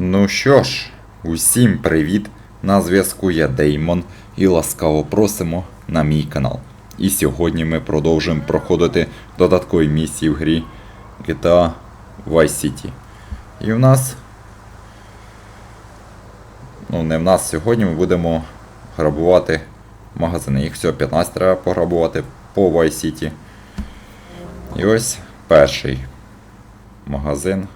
Ну що ж, усім привіт! На зв'язку я Деймон і ласкаво просимо на мій канал. І сьогодні ми продовжуємо проходити додаткові місії в грі GTA Vice City. І в нас. Ну, не в нас сьогодні ми будемо грабувати магазини. Їх всього 15 треба пограбувати по Vice City. І ось перший магазин.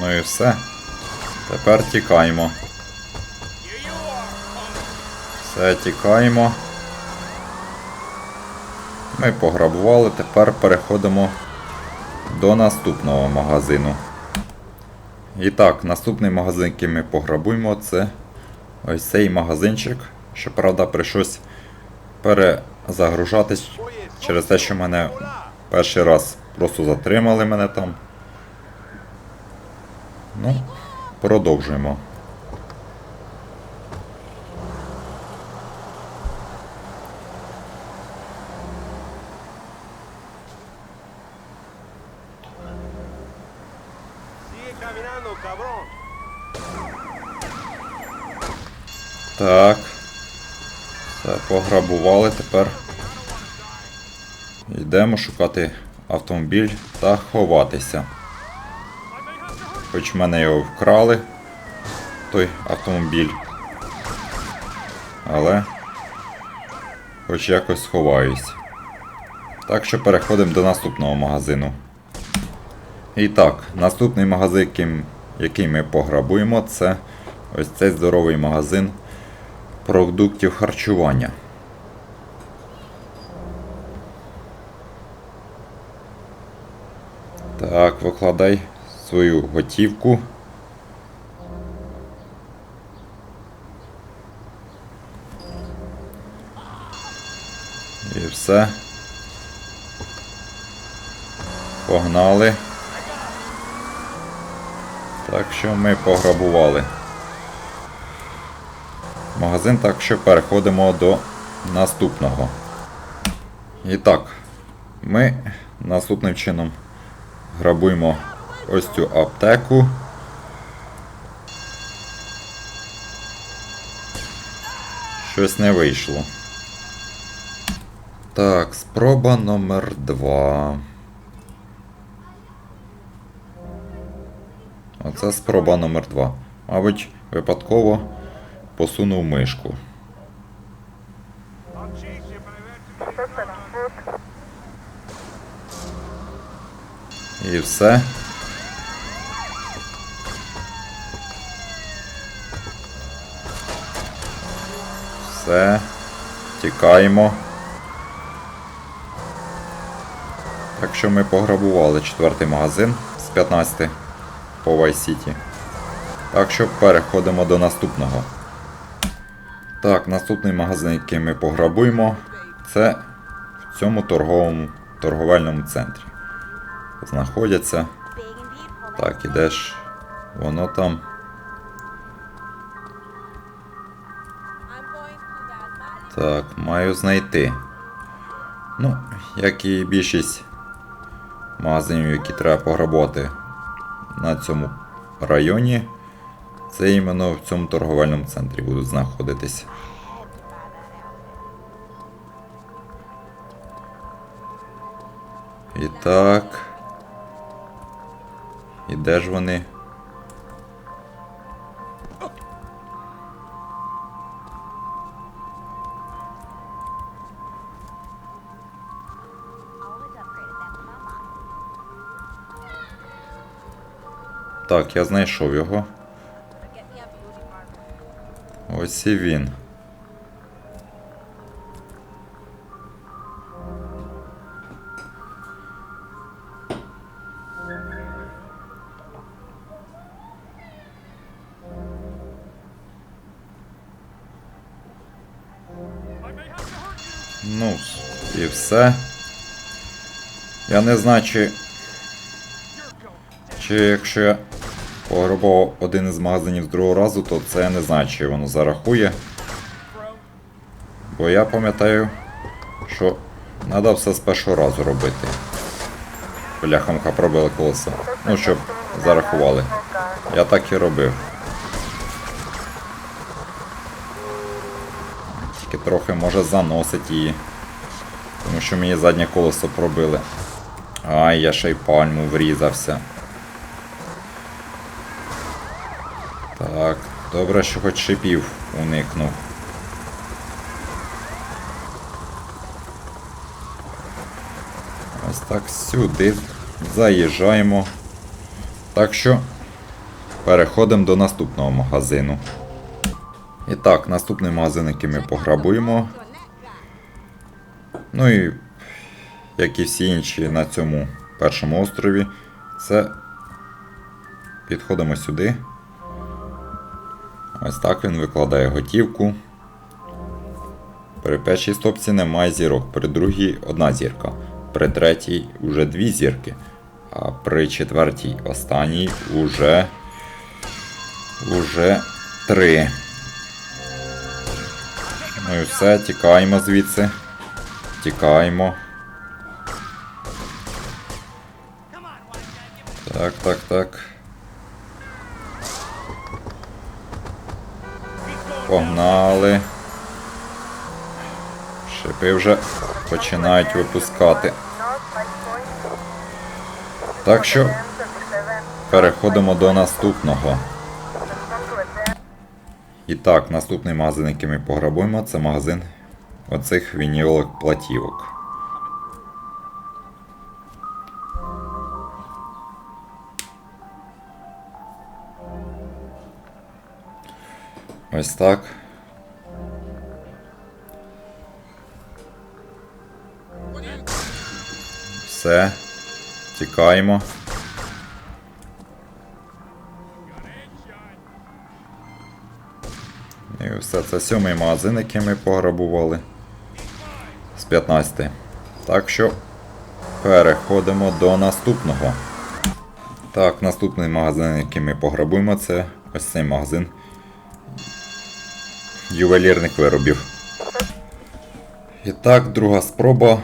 Ну і все. Тепер тікаємо. Все, тікаємо. Ми пограбували, тепер переходимо до наступного магазину. І так, наступний магазин, який ми пограбуємо, це ось цей магазинчик. Щоправда, прийшлось перезагружатись через те, що мене перший раз просто затримали мене там. Ну, продовжуємо. Так. Все, пограбували тепер. Йдемо шукати автомобіль та ховатися. Хоч в мене його вкрали, той автомобіль. Але хоч якось сховаюсь. Так що переходимо до наступного магазину. І так, наступний магазин, який ми пограбуємо, це ось цей здоровий магазин продуктів харчування. Так, викладай свою готівку. І все. Погнали. Так що ми пограбували магазин, так що переходимо до наступного. І так, ми наступним чином грабуємо ось цю аптеку. Щось не вийшло. Так, спроба номер два. Оце спроба номер два. Мабуть, випадково посунув мишку. І все. Все. Тікаємо. Так що ми пограбували четвертий магазин з 15 по Vice City. Так що переходимо до наступного. Так, наступний магазин, який ми пограбуємо, це в цьому торговому торговельному центрі. Знаходяться. Так, ідеш. Воно там. Так, маю знайти. Ну, як і більшість магазинів, які треба пограбувати на цьому районі, це іменно в цьому торговельному центрі будуть знаходитись. І так. Де ж вони? Так, я знайшов його. Ось і він. Ну, і все. Я не знаю, чи, чи якщо я пограбував один із магазинів з другого разу, то це я не знаю, чи воно зарахує. Бо я пам'ятаю, що треба все з першого разу робити. Бляхамка пробили колесо. Ну, щоб зарахували. Я так і робив. Трохи може заносить її. Тому що мені заднє колесо пробили. Ай, я ще й пальму врізався. Так, добре, що хоч шипів уникнув. Ось так сюди заїжджаємо. Так що переходимо до наступного магазину. І так, наступний магазин, який ми пограбуємо. Ну і як і всі інші на цьому першому острові, це підходимо сюди. Ось так він викладає готівку. При першій стопці немає зірок, при другій одна зірка, при третій уже дві зірки, а при четвертій останній уже, уже три. Ну і все, тікаємо звідси. Тікаємо. Так, так, так. Погнали. Шипи вже починають випускати. Так що переходимо до наступного. І так, наступний магазин, який ми пограбуємо, це магазин оцих вінілових платівок. Ось так. Все. Тікаємо. Все, це сьомий магазин, який ми пограбували. З 15. Так що переходимо до наступного. Так, наступний магазин, який ми пограбуємо, це ось цей магазин ювелірних виробів. І так, друга спроба.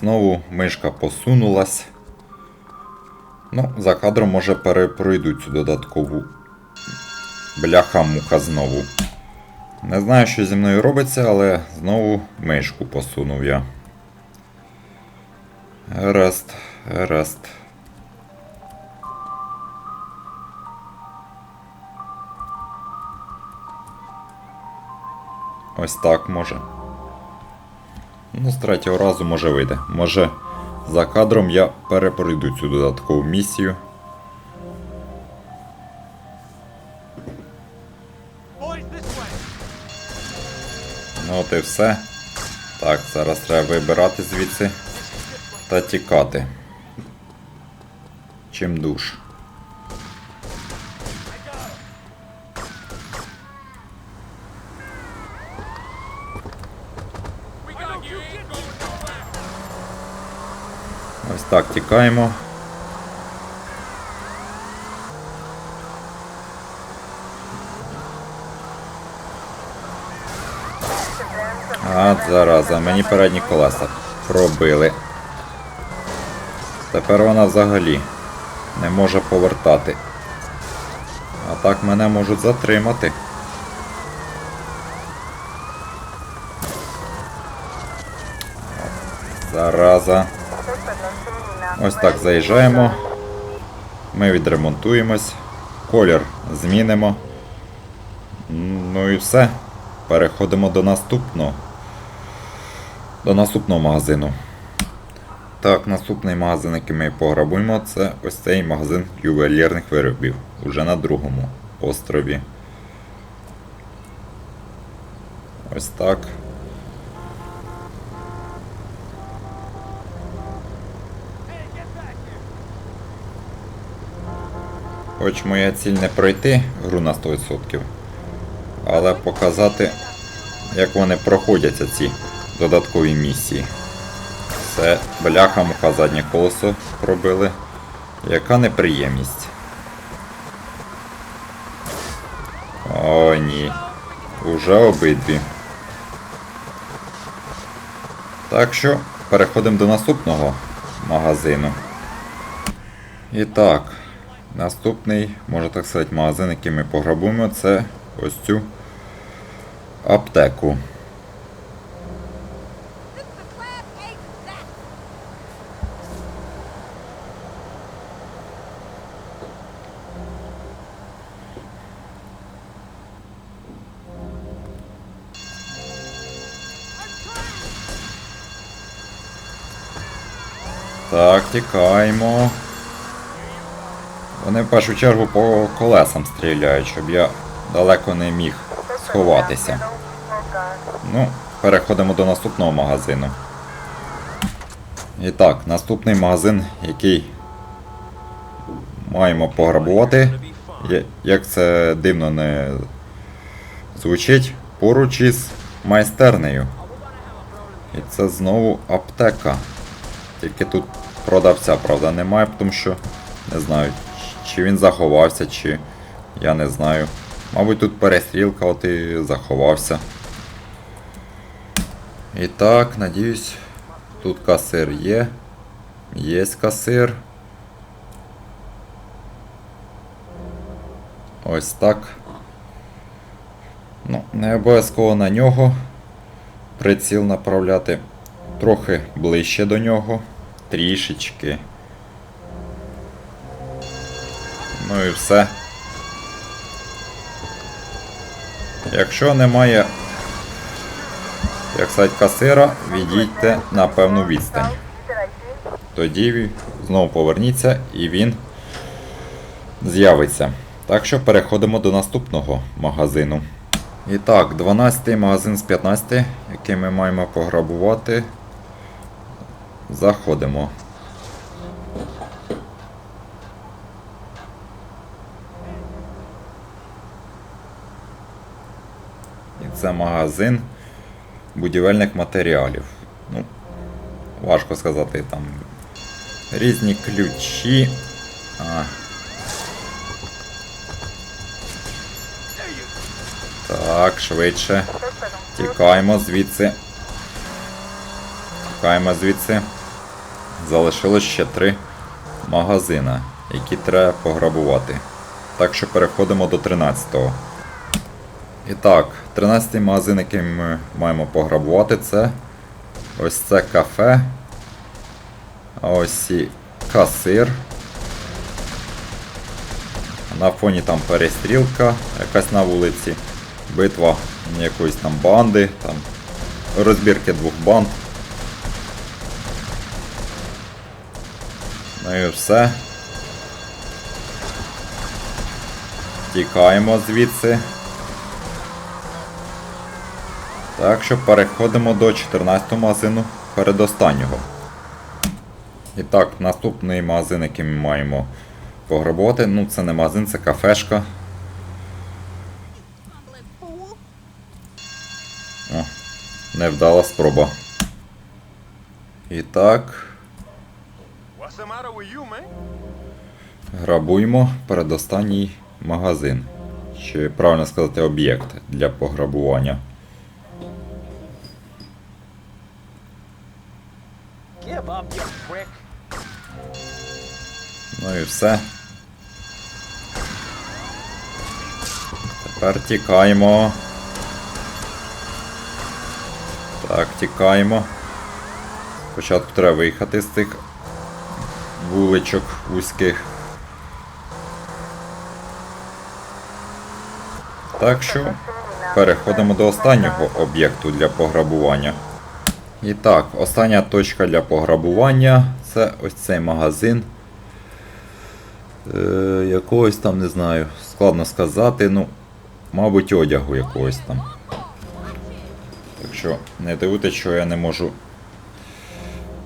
Знову мишка посунулась. Ну, за кадром може перепройду цю додаткову бляха-муха знову. Не знаю, що зі мною робиться, але знову мишку посунув я. Гаразд, гаразд. Ось так може. Ну, з третього разу може вийде. Може за кадром я перепройду цю додаткову місію. І все. Так, зараз треба вибирати звідси та тікати. Чим душ. Ось так тікаємо. А, зараза, мені передні колеса пробили. Тепер вона взагалі не може повертати. А так мене можуть затримати. Зараза. Ось так заїжджаємо. Ми відремонтуємось. Колір змінимо. Ну і все. Переходимо до наступного. До наступного магазину. Так, наступний магазин, який ми пограбуємо, це ось цей магазин ювелірних виробів. Уже на другому острові. Ось так. Хоч моя ціль не пройти гру на 100%, але показати, як вони проходяться ці додаткові місії. Це бляха муха заднє колесо пробили. Яка неприємність. О, ні. Уже обидві. Так що переходимо до наступного магазину. І так, наступний, можна так сказати, магазин, який ми пограбуємо, це ось цю аптеку. Так, тікаємо. Вони в першу чергу по колесам стріляють, щоб я далеко не міг сховатися. Ну, переходимо до наступного магазину. І так, наступний магазин, який маємо пограбувати. Як це дивно не звучить, поруч із майстернею. І це знову аптека. Тільки тут продавця, правда, немає, тому що не знаю, чи він заховався, чи я не знаю. Мабуть, тут перестрілка, от і заховався. І так, надіюсь, тут касир є. Є касир. Ось так. Ну, не обов'язково на нього приціл направляти трохи ближче до нього, трішечки. Ну і все. Якщо немає, як сказати, касира, відійдьте на певну відстань. Тоді знову поверніться і він з'явиться. Так що переходимо до наступного магазину. І так, 12 магазин з 15, який ми маємо пограбувати. Заходимо. І це магазин будівельних матеріалів. Ну, важко сказати, там різні ключі. А. Так, швидше. Тікаємо звідси. Тікаємо звідси. Залишилось ще три магазини, які треба пограбувати. Так що переходимо до 13-го. І так, 13-й магазин, який ми маємо пограбувати, це ось це кафе. А ось і касир. На фоні там перестрілка якась на вулиці. Битва якоїсь там банди, там розбірки двох банд. Ну і все. Тікаємо звідси. Так що переходимо до 14 магазину передостаннього. І так, наступний магазин, який ми маємо пограбувати, ну це не магазин, це кафешка. О, невдала спроба. І так, грабуємо передостанній магазин. Чи правильно сказати об'єкт для пограбування. Ну і все. Тепер тікаємо. Так, тікаємо. Спочатку треба виїхати з цих вуличок вузьких. Так що переходимо до останнього об'єкту для пограбування. І так, остання точка для пограбування це ось цей магазин. Е, якогось там, не знаю, складно сказати, ну, мабуть, одягу якогось там. Так що не дивуйте, що я не можу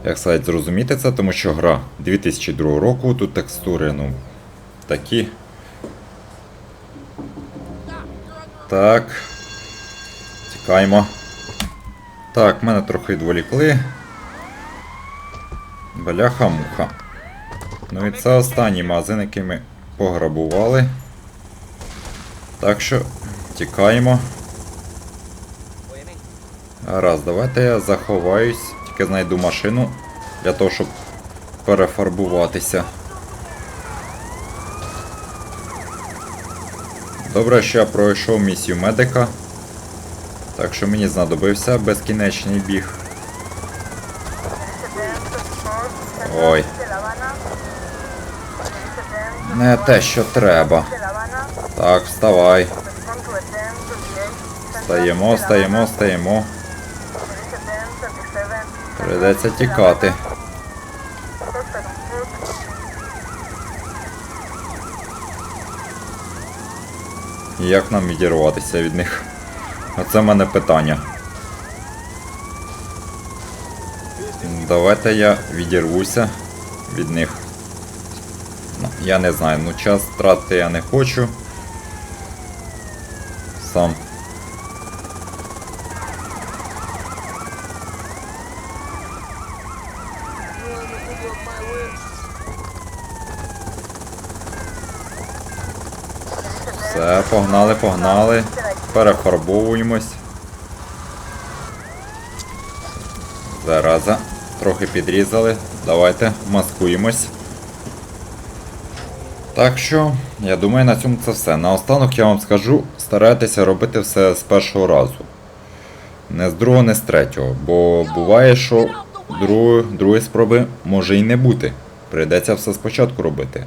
як сказати, зрозуміти це, тому що гра 2002 року, тут текстури, ну, такі. Так. Тікаємо. Так, мене трохи відволікли. Бляха-муха. Ну і це останній магазин, який ми пограбували. Так що тікаємо. Гаразд, давайте я заховаюсь. Тільки знайду машину для того, щоб перефарбуватися. Добре, що я пройшов місію медика. Так що мені знадобився безкінечний біг. Ой. Не те, що треба. Так, вставай. Стаємо, стаємо, стаємо. Придеться тікати. Як нам відірватися від них? Оце в мене питання. Давайте я відірвуся від них. Ну, Я не знаю, ну час тратити я не хочу. Сам. Все, погнали, погнали. Перефарбовуємось. Зараза. Трохи підрізали. Давайте маскуємось. Так що, я думаю, на цьому це все. Наостанок я вам скажу, старайтеся робити все з першого разу. Не з другого, не з третього. Бо буває, що другої, другої спроби може і не бути. Прийдеться все спочатку робити.